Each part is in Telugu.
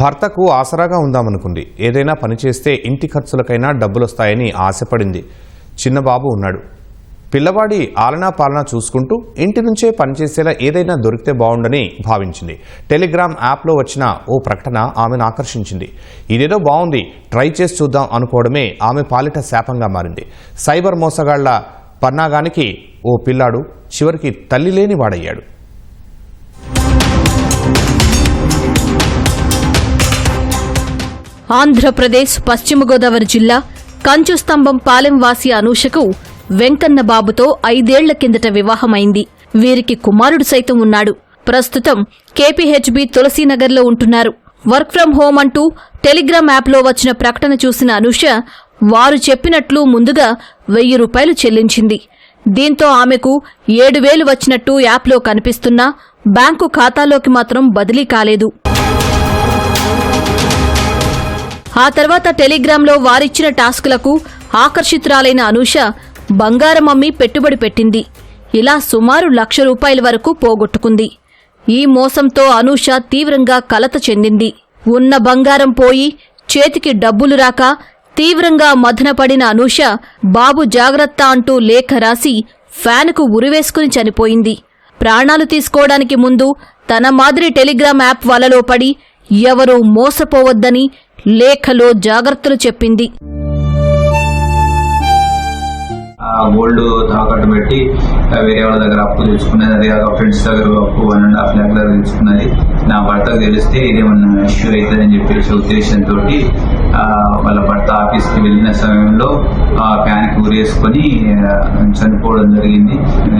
భర్తకు ఆసరాగా ఉందామనుకుంది. ఏదైనా పని చేస్తే ఇంటి ఖర్చులకైనా డబ్బులొస్తాయని ఆశపడింది. చిన్న బాబు ఉన్నాడు. పిల్లవాడి ఆలనా పాలనా చూసుకుంటూ ఇంటి నుంచే పనిచేసేలా ఏదైనా దొరికితే బాగుండని భావించింది. టెలిగ్రామ్ యాప్లో వచ్చిన ఓ ప్రకటన ఆమెను ఆకర్షించింది. ఇదేదో బాగుంది ట్రై చేసి చూద్దాం అనుకోవడమే ఆమె పాలిట శాపంగా మారింది. సైబర్ మోసగాళ్ళ పన్నాగానికి ఓ పిల్లాడు చివరికి తల్లి లేని వాడయ్యాడు. ఆంధ్రప్రదేశ్ పశ్చిమ గోదావరి జిల్లా కంచుస్తంభం పాలెం వాసి అనూషకు వెంకన్న బాబుతో ఐదేళ్ళ కిందట వివాహమైంది. వీరికి కుమారుడు సైతం ఉన్నాడు. ప్రస్తుతం కేపీహెచ్బి తులసీనగర్లో ఉంటున్నారు. వర్క్ ఫ్రం హోం అంటూ టెలిగ్రామ్ యాప్లో వచ్చిన ప్రకటన చూసిన అనూష వారు చెప్పినట్లు ముందుగా వెయ్యి రూపాయలు చెల్లించింది. దీంతో ఆమెకు ఏడు వేలు వచ్చినట్టు యాప్లో కనిపిస్తున్నా బ్యాంకు ఖాతాలోకి మాత్రం బదిలీ కాలేదు. ఆ తర్వాత టెలిగ్రామ్లో వారిచ్చిన టాస్కులకు ఆకర్షితురాలైన అనూష బంగారం అమ్మి పెట్టుబడి పెట్టింది. ఇలా సుమారు లక్ష రూపాయల వరకు పోగొట్టుకుంది. ఈ మోసంతో అనూష తీవ్రంగా కలత చెందింది. ఉన్న బంగారం పోయి చేతికి డబ్బులు రాక తీవ్రంగా మదనపడిన అనూష బాబు జాగ్రత్త అంటూ లేఖ రాసి ఫ్యాన్కు ఉరివేసుకుని చనిపోయింది. ప్రాణాలు తీసుకోవడానికి ముందు తన మాదిరి టెలిగ్రామ్ యాప్ వలలో పడి ఎవరూ మోసపోవద్దని లేఖలో జాగ్రత్తలు చెప్పింది. గోల్డ్ తాకట్టు పెట్టి వేరే వాళ్ళ దగ్గర అప్పు తెచ్చుకున్నది అదే కాక ఫ్రెండ్స్ దగ్గర అప్పు వన్ అండ్ హాఫ్ ల్యాక్ దగ్గర తెచ్చుకున్నది. నా భర్తకు తెలిస్తే ఇదేమన్నా ఇష్యూ అవుతుందని చెప్పేసి ఉద్దేశంతో వాళ్ళ భర్త ఆఫీస్కి వెళ్ళిన సమయంలో ఆ ఫ్యాన్కి ఊరేసుకొని చనిపోవడం జరిగింది.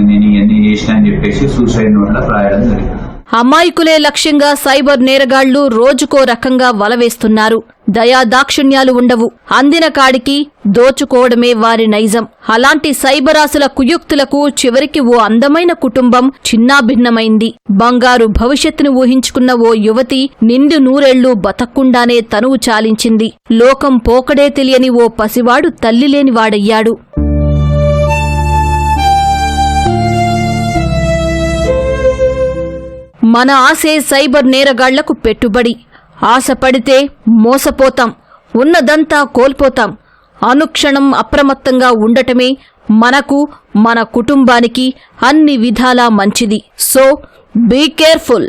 నేను ఇవన్నీ చేసిన అని చెప్పేసి సూసైడ్ నోట్లో రాయడం జరిగింది. అమాయకులే లక్ష్యంగా సైబర్ నేరగాళ్ళు రోజుకో రకంగా వలవేస్తున్నారు. దయా దాక్షిణ్యాలు ఉండవు. అందిన కాడికి దోచుకోవడమే వారి నైజం. అలాంటి సైబరాసుల కుయుక్తులకు చివరికి ఓ అందమైన కుటుంబం చిన్నాభిన్నమైంది. బంగారు భవిష్యత్తును ఊహించుకున్న ఓ యువతి నిండు నూరెళ్ళు బతక్కుండానే తనువు చాలించింది. లోకం పోకడే తెలియని ఓ పసివాడు తల్లిలేనివాడయ్యాడు. మన ఆశే సైబర్ నేరగాళ్ళకు పెట్టుబడి. ఆశపడితే మోసపోతాం ఉన్నదంతా కోల్పోతాం. అనుక్షణం అప్రమత్తంగా ఉండటమే మనకు మన కుటుంబానికి అన్ని విధాలా మంచిది. So be careful.